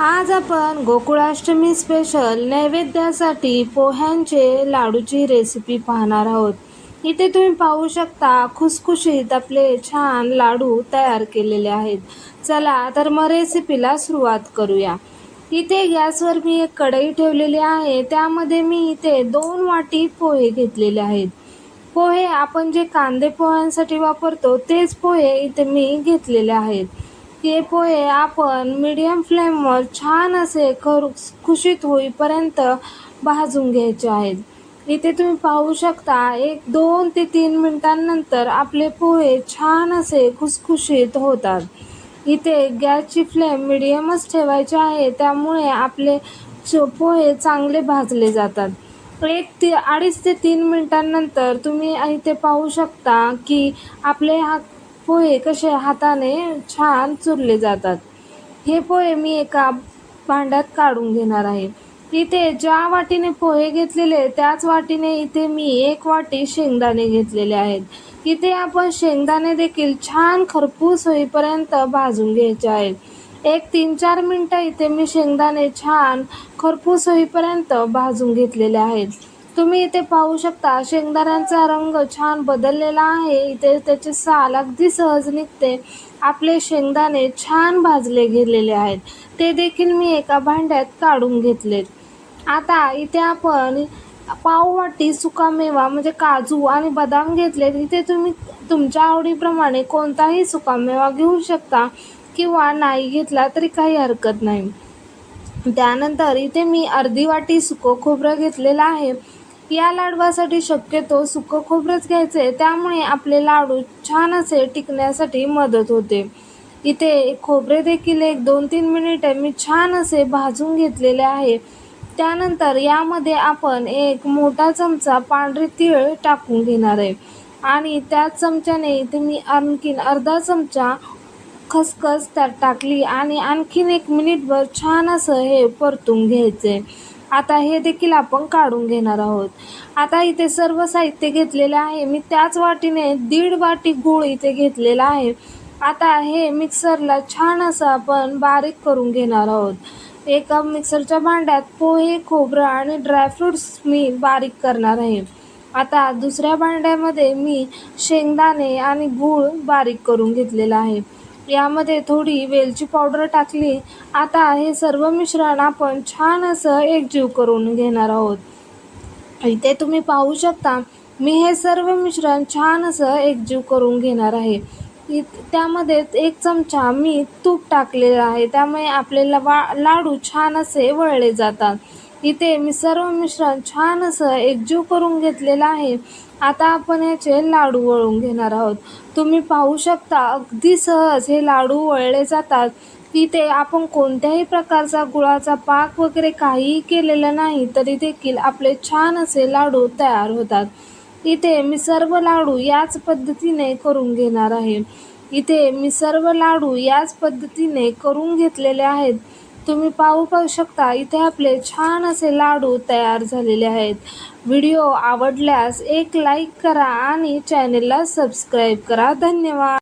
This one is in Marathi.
आज आपण गोकुळाष्टमी स्पेशल नैवेद्यासाठी पोह्यांचे लाडूची रेसिपी पाहणार आहोत. इथे तुम्ही पाहू शकता खुसखुशीत आपले छान लाडू तयार केलेले आहेत. चला तर मग रेसिपीला सुरुवात करूया. इथे गॅसवर मी एक कढई ठेवलेली आहे. त्यामध्ये मी इथे दोन वाटी पोहे घेतलेले आहेत. पोहे आपण जे कांदे पोह्यांसाठी वापरतो तेच पोहे इथे मी घेतलेले आहेत. इतके पोहे आपण मीडियम फ्लेमवर छान असे खर खुशीत होईपर्यंत भाजून घ्यायचे आहेत. इथे तुम्ही पाहू शकता एक दोन ते तीन मिनटांनंतर आपले पोहे छान असे खुसखुशीत होतात. इथे गॅसची फ्लेम मिडियमच ठेवायची आहे त्यामुळे आपले पोहे चांगले भाजले जातात. एक ते अडीच ते तीन मिनटांनंतर तुम्ही इथे पाहू शकता की आपले हा पोहे कसे हाताने छान चुरले जातात. हे पोहे मी एका भांड्यात काढून घेणार आहे. इथे ज्या वाटीने पोहे घेतलेले त्याच वाटीने इथे मी एक वाटी शेंगदाणे घेतलेले आहेत. इथे आपण शेंगदाणे देखील छान खरपूस होईपर्यंत भाजून घ्यायचे आहेत. एक तीन चार मिनटं इथे मी शेंगदाणे छान खरपूस होईपर्यंत भाजून घेतलेले आहेत. तुम्ही इथे पाहू शकता शेंगदाण्यांचा रंग छान बदललेला आहे. इथे त्याचे साल अगदी सहज निघते. आपले शेंगदाणे छान भाजले गेलेले आहेत. ते देखील मी एका भांड्यात काढून घेतलेत. आता इथे आपण पाववाटी सुकामेवा म्हणजे काजू आणि बदाम घेतलेत. इथे तुम्ही तुमच्या आवडीप्रमाणे कोणताही सुकामेवा घेऊ शकता किंवा नाही घेतला तरी काही हरकत नाही. त्यानंतर इथे मी अर्धी वाटी सुकं खोबरं घेतलेलं आहे. या लाडवासाठी शक्यतो सुकं खोबरंच घ्यायचं. आहे त्यामुळे आपले लाडू छान असे टिकण्यासाठी मदत होते. इथे खोबरे देखील एक दोन तीन मिनिटे मी छान असे भाजून घेतलेले आहे. त्यानंतर यामध्ये आपण एक मोठा चमचा पांढरे तीळ टाकून घेणार आहे. आणि त्याच चमच्याने इथे मी आणखीन अर्धा चमचा खसखस त्यात टाकली आणि आणखीन एक मिनिटभर छान असं हे परतून घ्यायचं. आहे आता हे देखील आपण काढून घेणार आहोत. आता इथे सर्व साहित्य घेतलेले आहे. मी त्याच वाटीने दीड वाटी गूळ इथे घेतलेला आहे. आता हे मिक्सरला छान असं आपण बारीक करून घेणार आहोत. एका मिक्सरच्या भांड्यात पोहे खोबरं आणि ड्रायफ्रूट्स मी बारीक करणार आहे. आता दुसऱ्या भांड्यामध्ये मी शेंगदाणे आणि गूळ बारीक करून घेतलेला आहे. यामध्ये थोडी वेलची पावडर टाकली. आता हे सर्व मिश्रण आपण छान असं एकजीव करून घेणार आहोत. इथे तुम्ही पाहू शकता मी हे सर्व मिश्रण छान असं एकजीव करून घेणार आहे. त्यामध्ये एक चमचा मी तूप टाकलेला आहे. त्यामुळे आपल्याला वा लाडू छान असे वळले जातात. इथे मी सर्व मिश्रण छान असं एकजीव करून घेतलेलं आहे. आता आपण याचे लाडू वळून घेणार आहोत. तुम्ही पाहू शकता अगदी सहज हे लाडू वळले जातात. इथे आपण कोणत्याही प्रकारचा गुळाचा पाक वगैरे काहीही केलेलं नाही तरी देखील आपले छान असे लाडू तयार होतात. इथे मी सर्व लाडू याच पद्धतीने करून घेणार आहे. इथे मी सर्व लाडू याच पद्धतीने करून घेतलेले आहेत. तुम्ही पाहू पाहू शकता इथे आपले छान असे लाडू तयार झालेले आहेत. व्हिडिओ आवडल्यास एक लाईक करा आणि चॅनेलला सबस्क्राईब करा. धन्यवाद.